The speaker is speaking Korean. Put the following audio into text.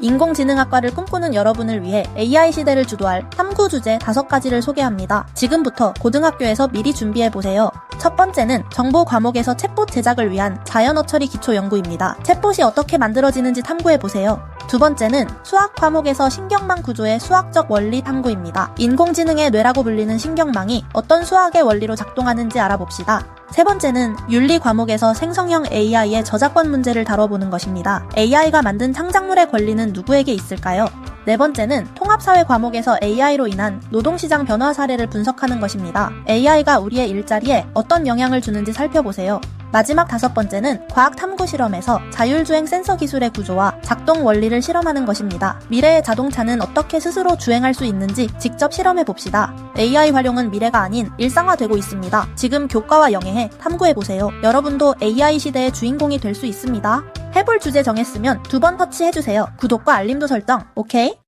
인공지능학과를 꿈꾸는 여러분을 위해 AI 시대를 주도할 탐구 주제 5가지를 소개합니다. 지금부터 고등학교에서 미리 준비해보세요. 첫 번째는 정보 과목에서 챗봇 제작을 위한 자연어 처리 기초 연구입니다. 챗봇이 어떻게 만들어지는지 탐구해보세요. 두 번째는 수학 과목에서 신경망 구조의 수학적 원리 탐구입니다. 인공지능의 뇌라고 불리는 신경망이 어떤 수학의 원리로 작동하는지 알아봅시다. 세 번째는 윤리 과목에서 생성형 AI의 저작권 문제를 다뤄보는 것입니다. AI가 만든 창작물의 권리는 누구에게 있을까요? 네 번째는 통합사회 과목에서 AI로 인한 노동시장 변화 사례를 분석하는 것입니다. AI가 우리의 일자리에 어떤 영향을 주는지 살펴보세요. 마지막 다섯 번째는 과학 탐구 실험에서 자율주행 센서 기술의 구조와 작동 원리를 실험하는 것입니다. 미래의 자동차는 어떻게 스스로 주행할 수 있는지 직접 실험해 봅시다. AI 활용은 미래가 아닌 일상화되고 있습니다. 지금 교과와 영예해 탐구해 보세요. 여러분도 AI 시대의 주인공이 될 수 있습니다. 해볼 주제 정했으면 두 번 터치해주세요. 구독과 알림도 설정, 오케이?